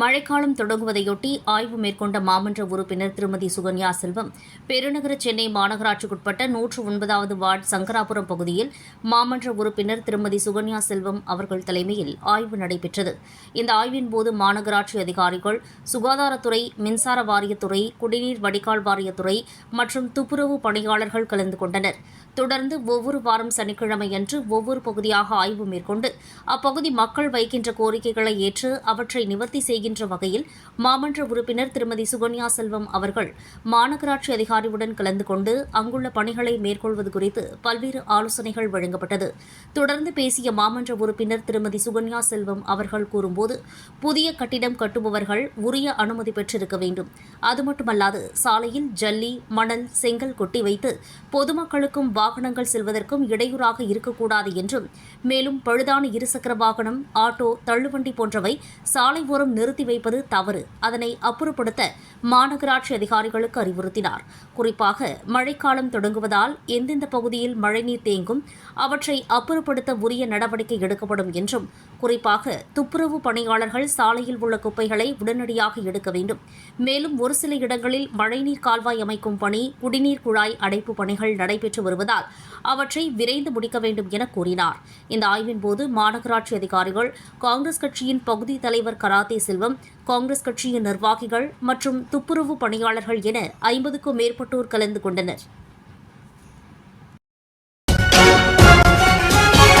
மழைக்காலம் தொடங்குவதையொட்டி ஆய்வு மேற்கொண்ட மாமன்ற உறுப்பினர் திருமதி சுகன்யா செல்வம் பெருநகர சென்னை மாநகராட்சிக்குட்பட்ட நூற்று ஒன்பதாவது வார்டு சங்கராபுரம் பகுதியில் மாமன்ற உறுப்பினர் திருமதி சுகன்யா செல்வம் அவர்கள் தலைமையில் ஆய்வு நடைபெற்றது. இந்த ஆய்வின் போது மாநகராட்சி அதிகாரிகள் சுகாதாரத்துறை மின்சார வாரியத்துறை குடிநீர் வடிகால் வாரியத்துறை மற்றும் துப்புரவு பணியாளர்கள் கலந்து கொண்டனர். தொடர்ந்து ஒவ்வொரு வாரம் சனிக்கிழமையன்று ஒவ்வொரு பகுதியாக ஆய்வு மேற்கொண்டு அப்பகுதி மக்கள் வைக்கின்ற கோரிக்கைகளை ஏற்று அவற்றை நிவர்த்தி செய்கின்ற வகையில் மாமன்ற உறுப்பினர் திருமதி சுகன்யா செல்வம் அவர்கள் மாநகராட்சி அதிகாரியுடன் கலந்து கொண்டு அங்குள்ள பணிகளை மேற்கொள்வது குறித்து பல்வேறு ஆலோசனைகள் வழங்கப்பட்டது. தொடர்ந்து பேசிய மாமன்ற உறுப்பினர் திருமதி சுகன்யா செல்வம் அவர்கள் கூறும்போது புதிய கட்டிடம் கட்டுபவர்கள் உரிய அனுமதி பெற்றிருக்க வேண்டும். அது மட்டுமல்லாது சாலையில் ஜல்லி மணல் செங்கல் கொட்டி வைத்து பொதுமக்களுக்கும் வாகனங்கள் செல்வதற்கும் இடையூறாக இருக்கக்கூடாது என்றும் மேலும் பழுதான இருசக்கர வாகனம் ஆட்டோ தள்ளுவண்டி போன்றவை சாலை ஓரம் நிறுத்த நிறுத்தி வைப்பது தவறு. அதனை அப்புறப்படுத்த மாநகராட்சி அதிகாரிகளுக்கு அறிவுறுத்தினார். குறிப்பாக மழைக்காலம் தொடங்குவதால் எந்தெந்த பகுதியில் மழைநீர் தேங்கும் அவற்றை அப்புறப்படுத்த உரிய நடவடிக்கை எடுக்கப்படும் என்றும் குறிப்பாக துப்புரவு பணியாளர்கள் சாலையில் உள்ள குப்பைகளை உடனடியாக எடுக்க வேண்டும். மேலும் ஒரு சில இடங்களில் மழைநீர் கால்வாய் அமைக்கும் பணி குடிநீர் குழாய் அடைப்பு பணிகள் நடைபெற்று வருவதால் அவற்றை விரைந்து முடிக்க வேண்டும் என கூறினார். இந்த ஆய்வின்போது மாநகராட்சி அதிகாரிகள் காங்கிரஸ் கட்சியின் பகுதி தலைவர் கராத்தே செல்வம் காங்கிரஸ் கட்சியின் நிர்வாகிகள் மற்றும் துப்புரவு பணியாளர்கள் என ஐம்பதுக்கும் மேற்பட்டோர் கலந்து கொண்டனர்.